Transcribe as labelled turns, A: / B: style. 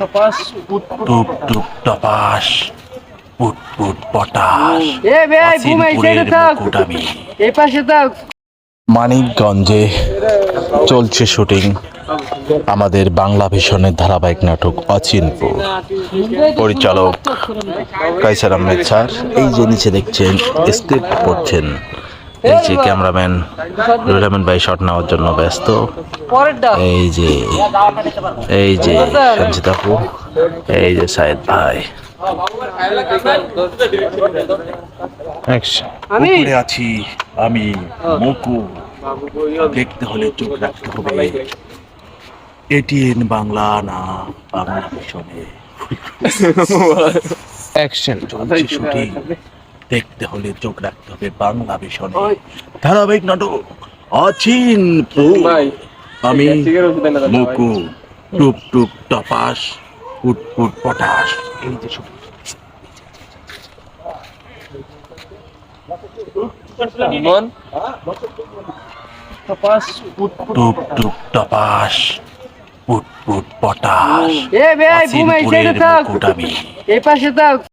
A: Toppers
B: টুপ টুপ টপাস পুট পুট পটাস
A: এ ভাই ঘুমাই সাইডে থাক। এই পাশে থাক।
B: মানিকগঞ্জে চলছে শুটিং আমাদের বাংলা ভীষণের ধারাবাহিক নাটক অচিনপুর পরিচালক কাইসার আহমেদ স্যার এই যে নিচে দেখছেন স্ক্রিপ্ট পড়ছেন এই যে ক্যামেরাম্যান রুহুল আহমেদ ভাই শট নেওয়ার জন্য ব্যস্ত। এই যে এই যে সঞ্চিত আপু এই যে সাইদ ভাই? উপরে আছি আমি মকু। দেখতে হলে চোখ রাখতে হবে। এটিএন বাংলা না বাংলা মিশনে।
A: অ্যাকশন
B: চলছে শুটিং। দেখতে হলে চোখ রাখতে হবে বাংলা মিশনে ধারাবাহিক নাটক অচিন আমি মুকু টুপ টুপ টপাস পুট পুট পটাস। এই যে শুটিং
A: টপাস
B: টুপ টুপ টপাস পুট পুট পটাস।
A: এ ভাই থাক।
B: মুকুট
A: পাশে থাক।